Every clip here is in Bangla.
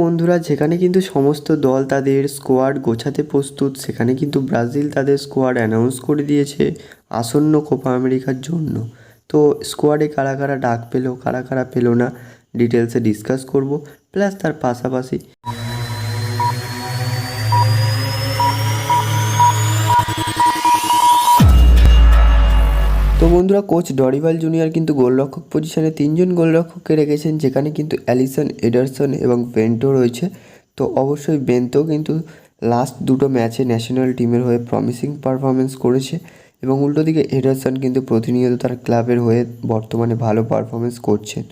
বন্ধুরা, যেখানে কিন্তু সমস্ত দল তাদের স্কোয়াড গোছাতে প্রস্তুত, সেখানে কিন্তু ব্রাজিল তাদের স্কোয়াড অ্যানাউন্স করে দিয়েছে আসন্ন কোপা আমেরিকার জন্য। তো স্কোয়াডে কারা কারা ডাক পেল, কারা কারা পেল না ডিটেলসে ডিসকাস করব প্লাস তার পাশাপাশি বন্ধুরা কোচ ডরিভাল জুনিয়র কিন্তু গোলরক্ষক পজিশনে তিনজন গোলরক্ষককে রেখেছেন, যেখানে কিন্তু অ্যালিসন এডারসন এবং বেন্টো রয়েছে। তো অবশ্যই বেন্তো কিন্তু লাস্ট দুটো ম্যাচে ন্যাশনাল টিমের হয়ে প্রমিসিং পারফরমেন্স করেছে এবং উল্টো দিকে এডারসন কিন্তু প্রতিনিয়ত তার ক্লাবের হয়ে বর্তমানে ভালো পারফরমেন্স করছেন।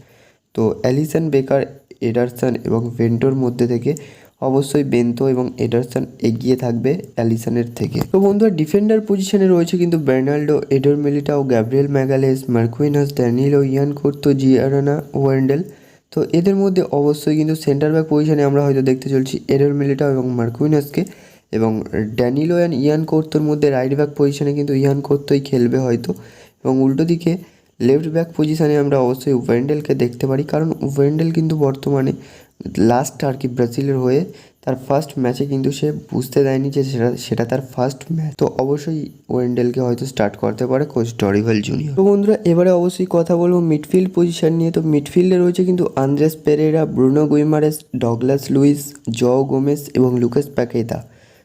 তো অ্যালিসন বেকার, এডারসন এবং ভেন্টোর মধ্যে থেকে অবশ্যই বেন্তো এবং এডারসন এগিয়ে থাকবে অ্যালিসনের থেকে। তো বন্ধুরা ডিফেন্ডার পজিশনে রয়েছে কিন্তু Beraldo Eder Militao, Gabriel Magalhaes, Marquinhos, Danilo Yan Couto জিয়ারানা Wendell তো এদের মধ্যে অবশ্যই কিন্তু সেন্টার ব্যাক পজিশনে আমরা হয়তো দেখতে চলছি এডর মিলিটাও এবং মার্কুইনাসকে। এবং ড্যানিলো অ্যান্ড ইয়ান কোর্তোর মধ্যে রাইট ব্যাক পজিশনে কিন্তু ইয়ান কোর্তোই খেলবে হয়তো। এবং উল্টো দিকে লেফট ব্যাক পজিশনে আমরা অবশ্যই ওয়েন্ডেলকে দেখতে পারি। কারণ ওয়েন্ডেল কিন্তু বর্তমানে লাস্ট আর কি ব্রাজিলের হয়ে তার ফার্স্ট ম্যাচে কিন্তু সে বুঝতে দেয়নি যে সেটা সেটা তার ফার্স্ট ম্যাচ তো অবশ্যই ওয়েন্ডেলকে হয়তো স্টার্ট করতে পারে কোচ ডরিভাল জুনিয়র তো বন্ধুরা, এবারে অবশ্যই কথা বলব মিডফিল্ড পজিশন নিয়ে। তো মিডফিল্ডে রয়েছে কিন্তু Andreas Pereira Bruno Guimaraes Douglas Luiz জ গোমেস এবং লুকাস প্যাকেতা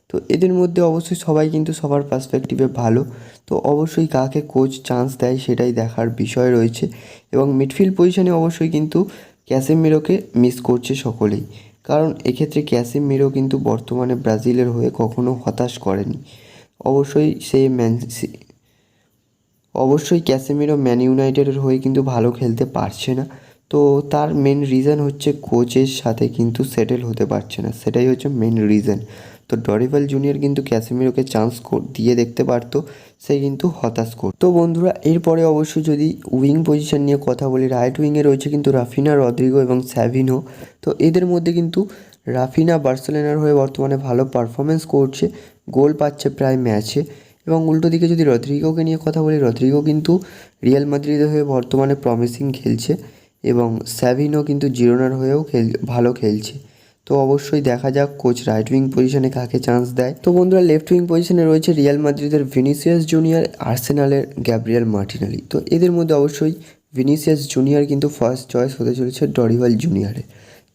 তো এদের মধ্যে অবশ্যই সবাই কিন্তু সবার পার্সপেক্টিভে ভালো। তো অবশ্যই কাকে কোচ চান্স দেয় সেটাই দেখার বিষয় রয়েছে এবং মিডফিল্ড পজিশনে অবশ্যই কিন্তু ক্যাসেমিরোকে মিস করছে সকলেই। কারণ এক্ষেত্রে ক্যাসেমিরো কিন্তু বর্তমানে ব্রাজিলের হয়ে কখনো হতাশ করেনি। অবশ্যই সে ম্যান অবশ্যই ক্যাসেমিরো ম্যান ইউনাইটেডের হয়ে কিন্তু ভালো খেলতে পারছে না। তো তার মেন রিজন হচ্ছে কোচের সাথে কিন্তু সেটেল হতে পারছে না। সেটাই হচ্ছে মেন রিজন তো ডরিভাল জুনিয়র কিন্তু ক্যাসেমিরোকে চান্স দিয়ে দেখতে পারতো, সে কিন্তু হতাশ কর তো বন্ধুরা, এরপরে অবশ্যই যদি উইং পজিশন নিয়ে কথা বলি রাইট উইংয়ে রয়েছে কিন্তু রাফিনা, রদ্রিগো এবং স্যাভিনো। তো এদের মধ্যে কিন্তু রাফিনা বার্সেলোনার হয়ে বর্তমানে ভালো পারফরমেন্স করছে, গোল পাচ্ছে প্রায় ম্যাচে এবং উল্টো দিকে যদি রদ্রিগোকে নিয়ে কথা বলি, রদ্রিগো কিন্তু রিয়াল মাদ্রিদের হয়ে বর্তমানে প্রমিসিং খেলছে এবং স্যাভিনো কিন্তু জিরোনার হয়েও খেল ভালো খেলছে। তো অবশ্যই দেখা যাক কোচ রাইট উইং পজিশনে কাকে চান্স দেয়। তো বন্ধুরা লেফট উইং পজিশনে রয়েছে রিয়াল মাদ্রিদের ভিনিসিয়াস জুনিয়র আর্সেনালের গ্যাব্রিয়াল মার্টিনালি তো এদের মধ্যে অবশ্যই ভিনিসিয়াস জুনিয়র কিন্তু ফার্স্ট চয়েস হতে চলেছে ডরিভাল জুনিয়রে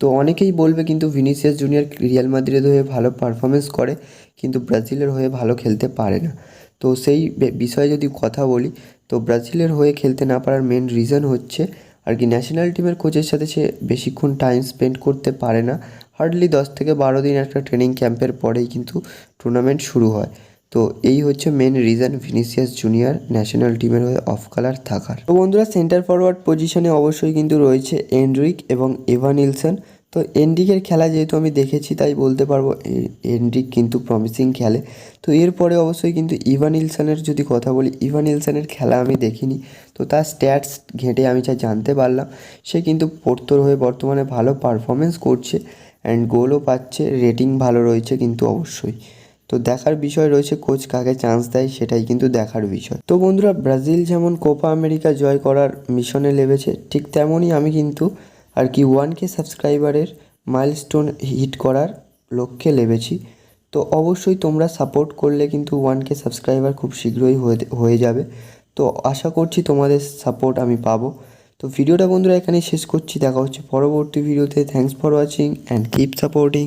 তো অনেকেই বলবে কিন্তু ভিনিসিয়াস জুনিয়র রিয়াল মাদ্রিদের হয়ে ভালো পারফরমেন্স করে, কিন্তু ব্রাজিলের হয়ে ভালো খেলতে পারে না। তো সেই বিষয়ে যদি কথা বলি, তো ব্রাজিলের হয়ে খেলতে না পারার মেন রিজন হচ্ছে আর কি ন্যাশনাল টিমের কোচের সাথে সে বেশিক্ষণ টাইম স্পেন্ড করতে পারে না। হার্ডলি দশ থেকে বারো দিন একটা ট্রেনিং ক্যাম্পের পরেই কিন্তু টুর্নামেন্ট শুরু হয়। তো এই হচ্ছে main reason Vinicius junior national টিমের হয়ে অফ কালার থাকার। তো বন্ধুরা সেন্টার ফরওয়ার্ড পজিশনে অবশ্যই কিন্তু রয়েছে এন্ড্রিক এবং এভান নিলসন তো এন্ড্রিকের খেলা যেহেতু আমি দেখেছি, তাই বলতে পারব এন্ড্রিক কিন্তু প্রমিসিং খেলে। তো এরপরে অবশ্যই কিন্তু ইভান ইলসনের যদি কথা বলি ইভান ইলসানের খেলা আমি দেখিনি। তো তার স্ট্যাটস ঘেঁটে আমি যা জানতে পারলাম, সে কিন্তু পোর্তোর হয়ে বর্তমানে ভালো পারফরমেন্স করছে অ্যান্ড গোলও পাচ্ছে রেটিং ভালো রয়েছে কিন্তু অবশ্যই। তো দেখার বিষয় রয়েছে কোচ কাকে চান্স দেয় সেটাই কিন্তু দেখার বিষয়। তো বন্ধুরা, ব্রাজিল যেমন কোপা আমেরিকা জয় করার মিশনে লেগেছে ঠিক তেমনই আমি কিন্তু আর কি ওয়ান কে সাবস্ক্রাইবারের মাইলস্টোন হিট করার লক্ষ্যে লেবেছি। তো অবশ্যই তোমরা সাপোর্ট করলে কিন্তু ওয়ান কে সাবস্ক্রাইবার খুব শীঘ্রই হয়ে যাবে। তো আশা করছি তোমাদের সাপোর্ট আমি পাবো। তো ভিডিওটা বন্ধুরা এখানে শেষ করছি। দেখা হচ্ছে পরবর্তী ভিডিওতে। Thanks for watching and keep supporting